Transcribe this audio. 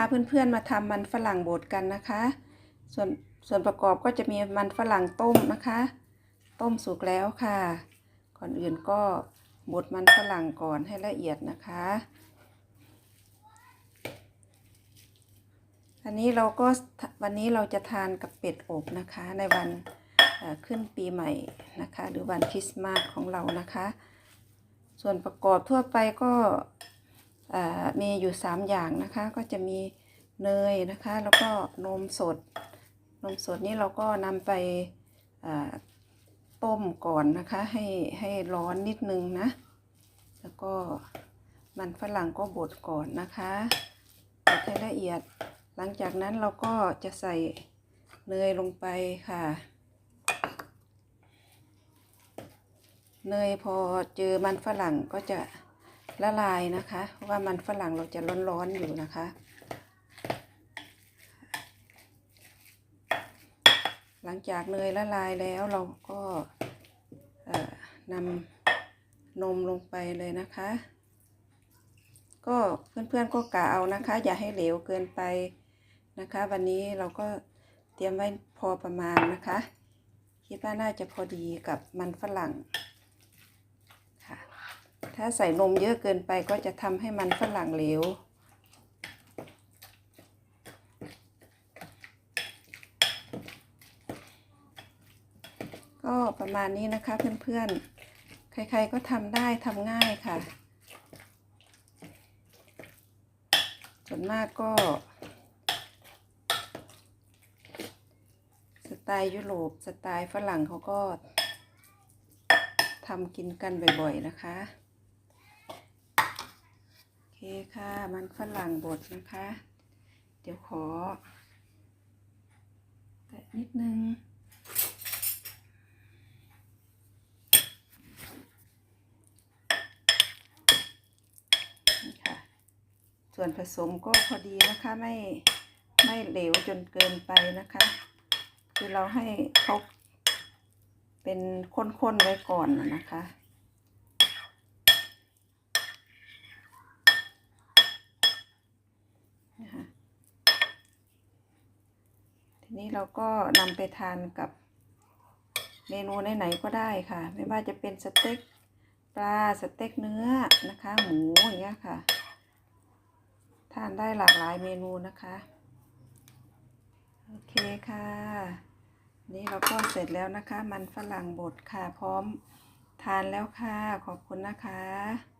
พาเพื่อนๆมาทำมันฝรั่งบดกันนะคะ ส่วนส่วนประกอบก็จะมีมันฝรั่งต้มนะคะ ต้มสุกแล้วค่ะ ก่อนอื่นก็บดมันฝรั่งก่อนให้ละเอียดนะคะ อันนี้เราก็วันนี้เราจะทานกับเป็ดอบนะคะ ในวันขึ้นปีใหม่นะคะ หรือวันคริสต์มาสของเรานะคะ ส่วนประกอบทั่วไปก็ มีอยู่ 3 อย่างนะคะ ก็จะมีเนยนะคะ แล้วก็นมสด นมสดนี้เราก็นำไปต้มก่อนนะคะ ให้ให้ร้อนนิดนึงนะ แล้วก็มันฝรั่งก็บดก่อนนะคะบดให้ละเอียด หลังจากนั้นเราก็จะใส่เนยลงไปค่ะ เนยพอเจอมันฝรั่งก็จะ ละลายนะคะ ว่ามันฝรั่งเราจะร้อนๆอยู่นะคะ หลังจากเนยละลายแล้วเราก็นำนมลงไปเลยนะคะ ก็เพื่อนๆก็กะเอานะคะ อย่าให้เหลวเกินไปนะคะ วันนี้เราก็เตรียมไว้พอประมาณนะคะ คิดว่าน่าจะพอดีกับมันฝรั่ง ถ้าใส่นมเยอะเกินไปก็จะทำให้มันฝรั่งเหลว ก็ประมาณนี้นะคะเพื่อนๆ ใครๆก็ทำได้ทำง่ายค่ะส่วนมากก็ สไตล์ยุโรปสไตล์ฝรั่งเขาก็ทำกินกันบ่อยๆนะคะ คค่ะ มันฝรั่งบดนะคะ เดี๋ยวขอ แตะนิดนึง นี่ค่ะ ส่วนผสมก็พอดีนะคะไม่ไม่เหลวจนเกินไปนะคะ คือเราให้เขาเป็นข้นๆไว้ก่อนนะคะ ทีนี้เราก็นำไปทานกับเมนูไหนๆก็ได้ค่ะ ไม่ว่าจะเป็นสเต็กปลาสเต็กเนื้อนะคะ หมูอย่างเงี้ยค่ะ ทานได้หลากหลายเมนูนะคะ โอเคค่ะ นี่เราก็เสร็จแล้วนะคะ มันฝรั่งบดค่ะพร้อมทานแล้วค่ะ ขอบคุณนะคะ